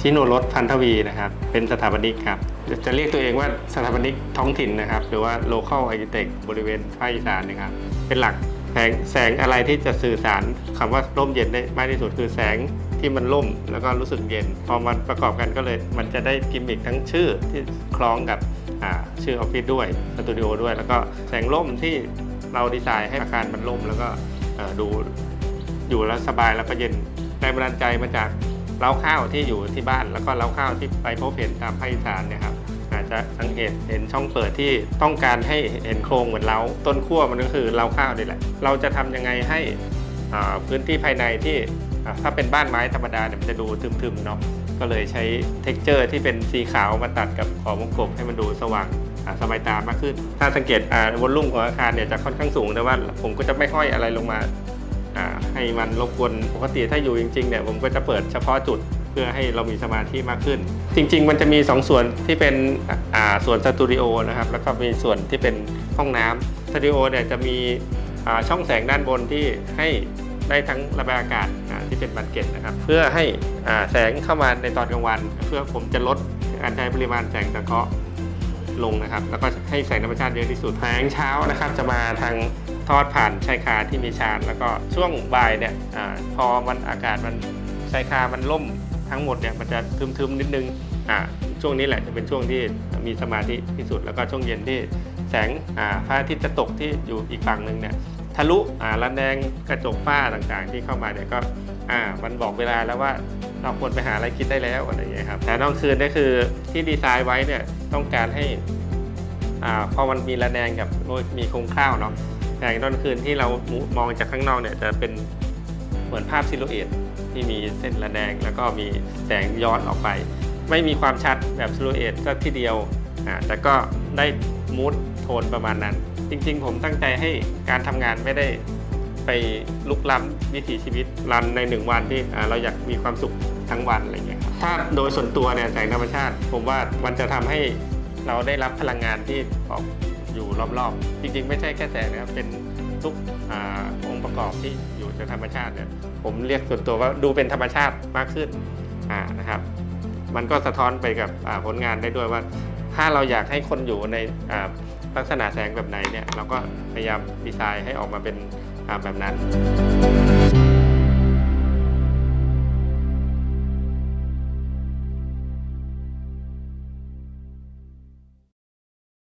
ชิโนรสพันธวีนะครับ เป็นสถาปนิกครับ จะเรียกตัวเองว่าสถาปนิกท้องถิ่นนะครับ หรือว่า local architect บริเวณภาคอีสานนะครับ เป็นหลักแสงแสงอะไรที่จะสื่อสารคำว่าร่มเย็นได้มากที่สุดคือแสงที่มันร่มแล้วก็รู้สึกเย็น พอมันประกอบกันก็เลย มันจะได้กิมมิคทั้งชื่อที่คล้องกับชื่อออฟฟิศด้วยสตูดิโอด้วย แล้วก็แสงร่มที่เราดีไซน์ให้อาคารมันร่มแล้วก็ดูอยู่แล้วสบายแล้วก็เย็นแรงบันดาลใจมาจาก เล้าข้าวที่อยู่ที่บ้าน แล้วก็เล้าข้าวที่ไปพบเห็นตามภาคอีสานเนี่ยครับอาจจะสังเกตเห็นช่องเปิดที่ต้องการให้เห็นโครงเหมือนเล้าต้นขั้วมันก็คือเล้าข้าวนี่แหละ เราจะทำยังไงให้อ่าพื้นที่ภายในที่ถ้าเป็นบ้านไม้ธรรมดาเนี่ยมันจะดูทึมๆเนาะก็เลยใช้เท็กเจอร์ที่เป็นสีขาวมาตัดกับขอบวงกลบให้มันดูสว่างสบายตามากขึ้น ถ้าสังเกตอ่าวอลลุ่มของอาคารเนี่ยจะค่อนข้างสูงแต่ว่าผมก็จะไม่ห้อยอะไรลงมา ให้มันรบกวนปกติถ้าอยู่จริงๆเนี่ยผมก็จะเปิดเฉพาะจุดเพื่อให้เรามีสมาธิมากขึ้น จริง ๆ มันจะมี 2 ส่วนที่เป็นส่วนสตูดิโอนะครับแล้วก็มีส่วนที่เป็นห้องน้ำสตูดิโอเนี่ยจะมีช่องแสงด้านบนที่ให้ได้ทั้งระบายอากาศที่เป็นบันเก็ตนะครับ เพื่อให้แสงเข้ามาในตอนกลางวัน เพื่อผมจะลดการใช้ปริมาณแสงสังเคราะห์ลงนะครับ แล้วก็ให้แสงธรรมชาติเยอะที่สุดแสงเช้านะครับ จะมาทาง ทอดผ่านชายคาที่มีชานแล้วก็ช่วงบ่ายเนี่ยอพอมันอากาศมันชายคามันล่มทั้งหมดเนี่ยมันจะทึมๆนิดนึงอ่าช่วงนี้แหละจะเป็นช่วงที่มีสมาธิที่สุด แล้วก็ช่วงเย็นที่แสงอ่าพระอาทิตย์จะตกที่อยู่อีกฝั่งหนึ่งเนี่ยทะลุระแนงกระจกฝ้าต่างๆ ที่เข้ามาเนี่ยก็มันบอกเวลาแล้วว่าเราควรไปหาอะไรกินได้แล้วอะไรอย่างเงี้ยครับแต่ตอนคืนนี่คือที่ดีไซน์ไว้เนี่ยต้องการให้อพอมันมีระแนงกับมีโครงข้าวเนาะ อย่างตอนคืนที่เรามองจากข้างนอกเนี่ยจะเป็นเหมือนภาพซิลูเอตที่มีเส้นระแนงแล้วก็มีแสงย้อนออกไป ไม่มีความชัดแบบซิลูเอตสักทีเดียวอ่าแต่ก็ได้มูดโทนประมาณนั้น จริงๆ ผมตั้งใจให้การทำงานไม่ได้ไปลุกล้ำวิถีชีวิตรันในหนึ่งวันที่เราอยากมีความสุขทั้งวันอะไรอย่างเงี้ยครับถ้าโดยส่วนตัวเนี่ยแสงธรรมชาติ ผมว่ามันจะทำให้เราได้รับพลังงานที่ออก อยู่รอบๆ จริงๆ ไม่ใช่แค่แสงนะครับเป็นทุกอองค์ประกอบที่อยู่ในธรรมชาติเนี่ยผมเรียกส่วนตัวว่าดูเป็นธรรมชาติมากขึ้นนะครับ มันก็สะท้อนไปกับผลงานได้ด้วยว่า ถ้าเราอยากให้คนอยู่ในลักษณะแสงแบบไหนเนี่ยเราก็พยายามดีไซน์ให้ออกมาเป็นแบบนั้น